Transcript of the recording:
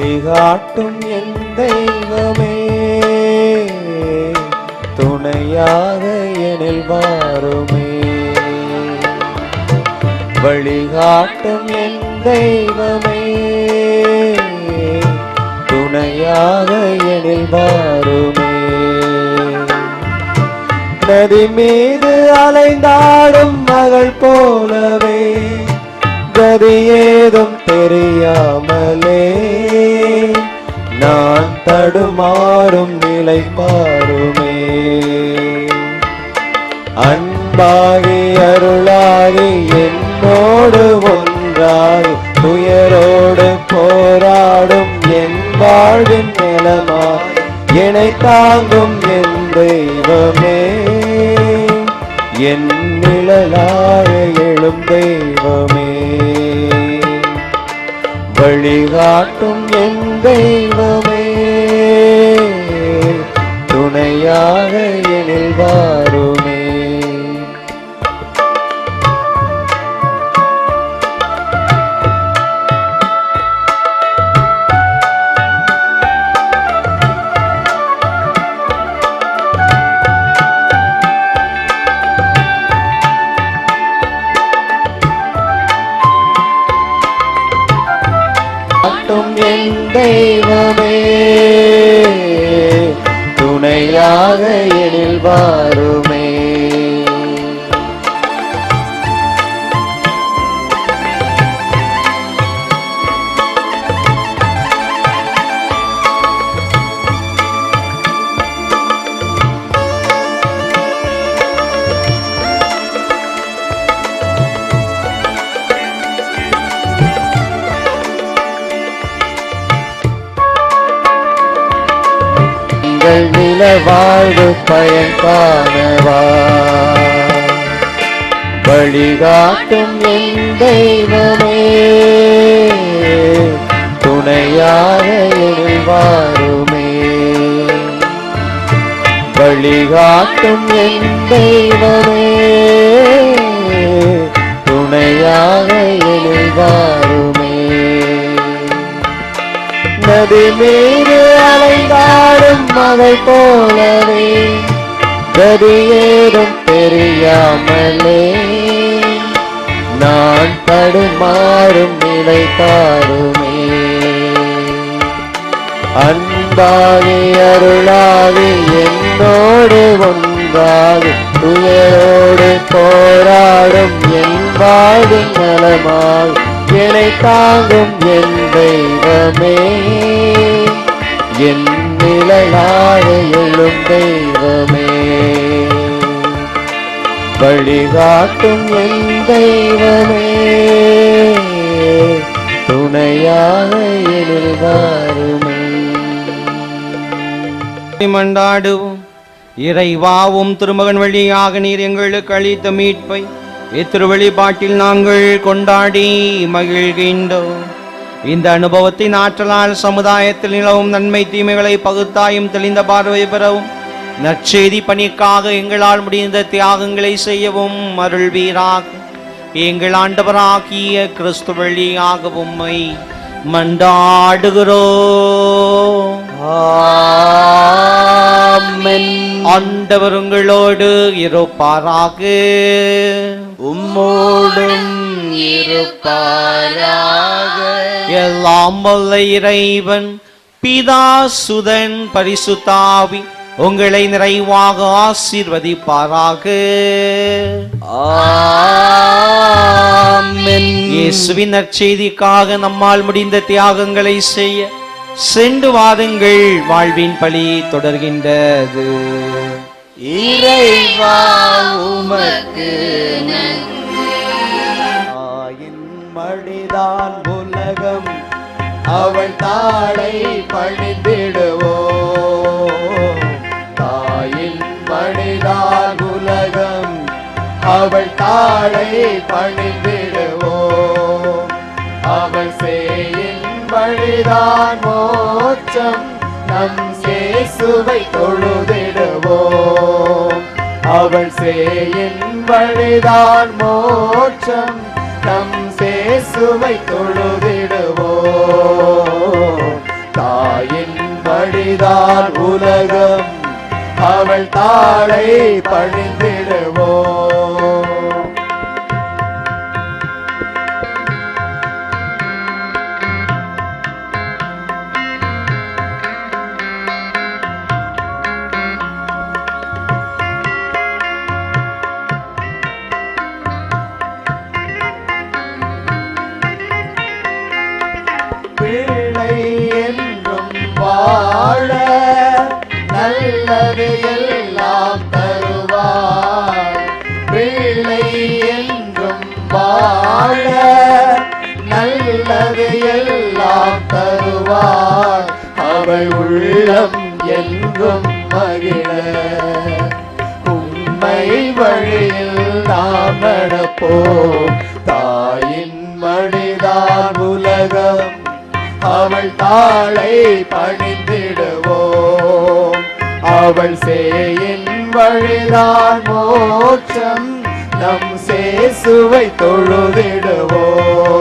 வழிகாட்டும் என் தெய்வமே. துணையாக எனில் வாருமே. வழிகாட்டும் என் தெய்வமே. துணையாக எனில் வாருமே. நதி மீது அலைந்தாடும் மகள் போலவே கதி ஏதும் தெரியாமலே தடுமாறும் நிலை பாருமே அன்பாகி அருளாகி என்னோடு ஒன்றாகி துயரோடு போராடும் என் வாழ்வின் நிலமா என்னை தாங்கும் என் தெய்வமே. என் நிழலாக எழும் தெய்வமே. வழிகாட்டும் என் தெய்வமே. துணையாக எனில் வாருமே. என் தெய்வமே. துணையாக எனில் வாருமே வாழ்வு பயன் காணவா? வழிகாட்டும் என் தெய்வமே துணையாக எழுவாருமே. வழிகாட்டும் என் தெய்வமே துணையாக எழுவாரு நதி மீது அலைந்தாடும் மலை போலவே. கதி ஏதும் தெரியாமலே. நான் தடுமாறும் நிலை தாருமே அன்பாகி அருளாகி என்னோடு ஒன்றாகி துயரோடு போராடும் என் வாழ்வின் நலமாய் என்னை தாங்கும் என் தெய்வமே என் நிழலாக எழும் தெய்வமே. வழிகாட்டும் என் தெய்வமே. துணையாக எனில் மண்டாடுவோம் இறைவாவும் திருமகன் வழியாக நீர் எங்களுக்கு அளித்த மீட்பை இத்திருவழிபாட்டில் நாங்கள் கொண்டாடி மகிழ்கின்றோம். இந்த அனுபவத்தின் ஆற்றலால் சமுதாயத்தில் நிலவும் நன்மை தீமைகளை பகுத்தாயும் தெளிந்த பார்வை பெறவும் நற்செய்தி பணிக்காக எங்களால் முடிந்த தியாகங்களை செய்யவும் அருள்வீராக. எங்கள் ஆண்டவராகிய கிறிஸ்து வழியாக உம்மை மண்டாடுகிறோ ஆண்டவர் உங்களோடு இருப்பாராக. உம்மோடும் இருப்பாராக. எல்லாம் வல்ல இறைவன் பிதா சுதன் பரிசுத்தாவி உங்களை நிறைவாக ஆசீர்வதிப்பாராக. இயேசுவின் நற்செய்திக்காக நம்மால் முடிந்த தியாகங்களை செய்ய சென்று வாருங்கள் வாழ்வின் பலி தொடர்கின்றது. இறைவா உமக்கு தாயின் மடிதான் உலகம் அவள் தாளை பணிந்திடுவோ. தாயின் மடிதான் உலகம் அவள் தாளை பணிந்திடுவோ. தான் மோட்சம் நம் சேசுவை தொழுதிடுவோம். அவள் சேயின் வழிதான் மோட்சம் நம் சேசுவை தொழுதிடுவோம். தாயின் வழிதான் உலகம் அவள் தாளை பணிந்திடுவோம். நல்லது எல்லாம் தருவார். அவள் உள்ளம் என்றும் மகிழ. உண்மை வழியில் நாம் நடப்போம். தாயின் மடிதான் உலகம். அவள் தாளை பணிந்திடுவோம். அவள் சேயின் வழிதான் மோட்சம். நம் சேசுவை தொழுதிடுவோம்.